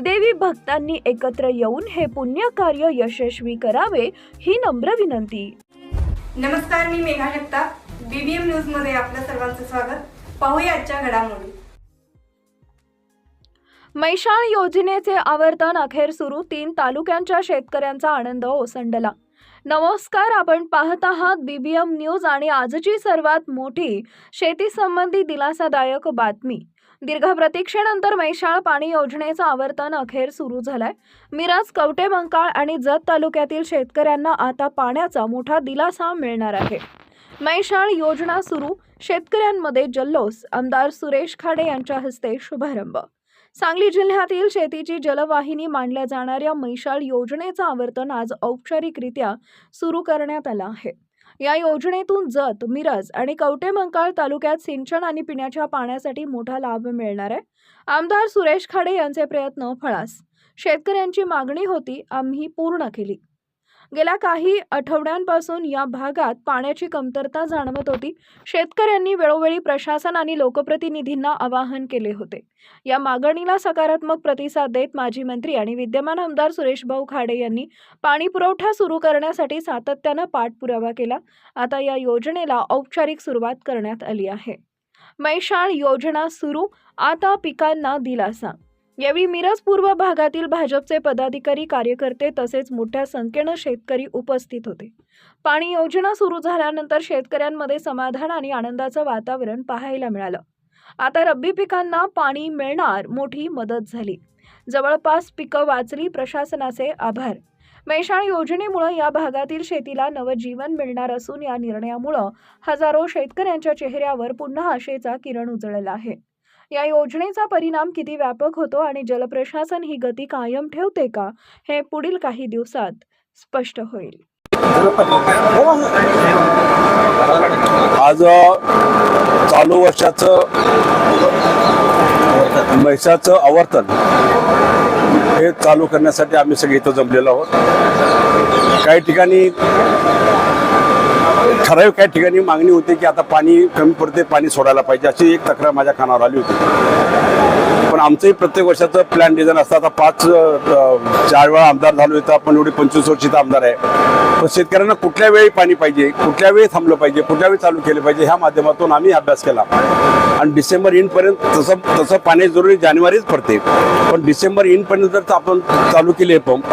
देवी भक्तांनी एकत्र येऊन हे पुण्य कार्य यशस्वी करावे ही नम्र विनंती. नमस्कार मी मेघा जगताप बीबीएम न्यूजमध्ये आपलं सर्वांचं स्वागत. पाहूया आजच्या घडामोडी. मैशाळ योजनेचे आवर्तन अखेर सुरू. तीन तालुक्यांच्या शेतकऱ्यांचा आनंद ओसंडला. नमस्कार आपण पाहत आहात बीबीएम न्यूज आणि आजची सर्वात मोठी शेती संबंधी दिलासादायक बातमी. दीर्घ प्रतीक्षेनंतर मैशाळ पाणी योजनेचं आवर्तन अखेर सुरू झालंय. मिरज कवटे बंकाळ आणि जत तालुक्यातील शेतकऱ्यांना आता पाण्याचा मोठा दिलासा मिळणार आहे. मैशाळ योजना सुरू शेतकऱ्यांमध्ये जल्लोष आमदार सुरेश खाडे यांच्या हस्ते शुभारंभ. सांगली जिल्ह्यातील शेतीची जलवाहिनी मानल्या जाणाऱ्या मैशाळ योजनेचं आवर्तन आज औपचारिकरित्या सुरू करण्यात आलं आहे. या योजनेतून जत मिरज आणि कवटेमंकाळ तालुक्यात सिंचन आणि पिण्याच्या पाण्यासाठी मोठा लाभ मिळणार आहे. आमदार सुरेश खाडे यांचे प्रयत्न फळास. शेतकऱ्यांची मागणी होती आम्ही पूर्ण केली. गेल्या काही आठवड्यांपासून या भागात पाण्याची कमतरता जाणवत होती. शेतकऱ्यांनी वेळोवेळी प्रशासन आणि लोकप्रतिनिधींना आवाहन केले होते. या मागणीला सकारात्मक प्रतिसाद देत माजी मंत्री आणि विद्यमान आमदार सुरेशभाऊ खाडे यांनी पाणी पुरवठा सुरू करण्यासाठी सातत्यानं पाठपुरावा केला. आता या योजनेला औपचारिक सुरुवात करण्यात आली आहे. मैशाळ योजना सुरू आता पिकांना दिलासा यावेळी मिरज पूर्व भागातील भाजपचे पदाधिकारी कार्यकर्ते तसेच मोठ्या संख्येनं शेतकरी उपस्थित होते. पाणी योजना सुरू झाल्यानंतर शेतकऱ्यांमध्ये समाधान आणि आनंदाचं वातावरण पाहायला मिळालं. आता रब्बी पिकांना पाणी मिळणार मोठी मदत झाली. जवळपास पिकं वाचली प्रशासनाचे आभार. मेषाण योजनेमुळे या भागातील शेतीला नवजीवन मिळणार असून या निर्णयामुळं हजारो शेतकऱ्यांच्या चेहऱ्यावर पुन्हा आशेचा किरण उजळला आहे. या योजनेचा परिणाम किती व्यापक होतो आणि जलप्रशासन ही गती कायम ठेवते का हे पुढील काही दिवसात स्पष्ट होईल. आज चालू वर्षाचं म्हैसाचं आवर्तन हे चालू करण्यासाठी आम्ही सगळे इथं जमलेलो आहोत. काही ठिकाणी ठराविक काही ठिकाणी मागणी होती की आता पाणी कमी पडते पाणी सोडायला पाहिजे अशी एक तक्रार माझ्या कानावर आली होती. पण आमचंही प्रत्येक वर्षाचं प्लॅन डिझाईन असतं. आता पाच चार वेळा आमदार झालो तर आपण एवढी पंचवीस वर्षीचा आमदार आहे. पण शेतकऱ्यांना कुठल्या वेळी पाणी पाहिजे कुठल्या वेळी थांबलं पाहिजे कुठल्या वेळी चालू केलं पाहिजे ह्या माध्यमातून आम्ही अभ्यास केला. आणि डिसेंबर इनपर्यंत तसं तसं पाणी जरुरी जानेवारीच पडते. पण डिसेंबर इनपर्यंत जर आपण चालू केले पंप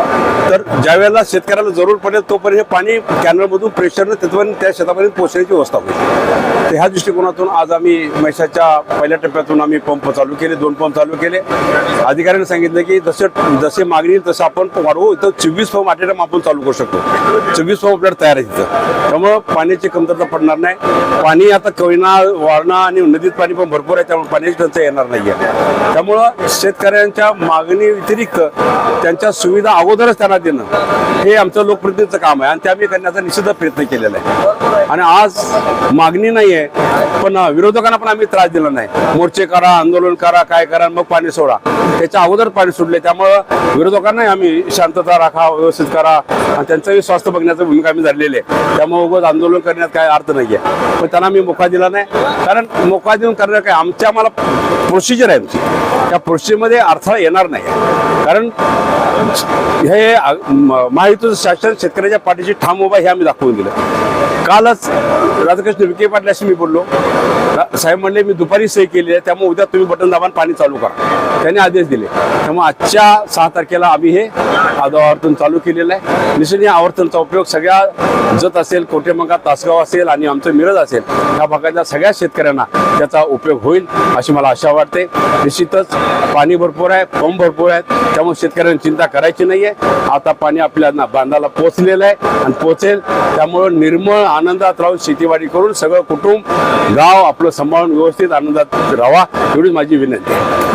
तर ज्या वेळेला शेतकऱ्याला जरूर पडेल तोपर्यंत पाणी कॅनलमधून प्रेशरनं तिथपर्यंत त्या शेतापर्यंत पोहोचण्याची व्यवस्था होईल तर ह्या दृष्टिकोनातून आज आम्ही मैशाच्या पहिल्या टप्प्यातून आम्ही पंप चालू केले दोन पंप चालू केले. अधिकाऱ्यांनी सांगितलं की जसे जसे मागणी येईल तसं आपण वाढवू. इथं चोवीस पंप अट आपण चालू करू शकतो. चोवीस पंप आपल्याला तयार आहे तिथं त्यामुळं पाण्याची कमतरता पडणार नाही. पाणी आता कोयना वारणा आणि नदीत पाणी पण भरपूर आहे. त्यामुळे पाण्याची टंचाई येणार नाही आहे त्यामुळं शेतकऱ्यांच्या मागणी व्यतिरिक्त त्यांच्या सुविधा अगोदरच त्यांना देणं हे आमचं लोकप्रतिनिधीचं काम आहे. आणि ते आम्ही करण्याचा निश्चित प्रयत्न केलेला आहे. आणि आज मागणी नाही आहे पण विरोधकांना पण आम्ही त्रास दिला नाही. मोर्चे करा आंदोलन करा काय करा मग पाणी सोडा. त्याच्या अगोदर पाणी सुटले त्यामुळं विरोधकांनाही आम्ही शांतता राखा व्यवस्थित करा आणि त्यांचंही स्वास्थ्य बघण्याची भूमिका आम्ही झालेली आहे. त्यामुळे उगत आंदोलन करण्यात काय अर्थ नाही आहे पण त्यांना मी मोका दिला नाही. कारण मोका देऊन करणार काय? आमच्या आम्हाला प्रोसिजर आहे आमची. त्या प्रोसिजरमध्ये अडथळा येणार नाही. कारण हे महायुतीचं शासन शेतकऱ्याच्या पाठीशी ठाम उभा हे आम्ही दाखवून दिलं. कालच राधाकृष्ण विखे पाटल्याशी मी बोललो. साहेब म्हणले मी दुपारी सही केली आहे. त्यामुळे उद्या तुम्ही बटन दाबान पाणी चालू करा. त्यांनी आदेश दिले. त्यामुळे आजच्या सहा तारखेला आम्ही हे आज आवर्तन चालू केलेलं आहे. निश्चित या आवर्तनचा उपयोग सगळ्या जत असेल कोटेमंगा तासगाव असेल आणि आमचं मिरज असेल या भागातल्या सगळ्या शेतकऱ्यांना त्याचा उपयोग होईल अशी मला आशा वाटते. निश्चितच पाणी भरपूर आहे पंप भरपूर आहेत त्यामुळे शेतकऱ्यांनी चिंता करायची नाहीये. आता पाणी आपल्याना बांधाला पोचलेलं आहे आणि पोचेल त्यामुळं निर्मळ आनंदात राहून शेतीवाडी करून सगळं कुटुंब गाव आपलं सांभाळून व्यवस्थित आनंदात राहा एवढीच माझी विनंती आहे.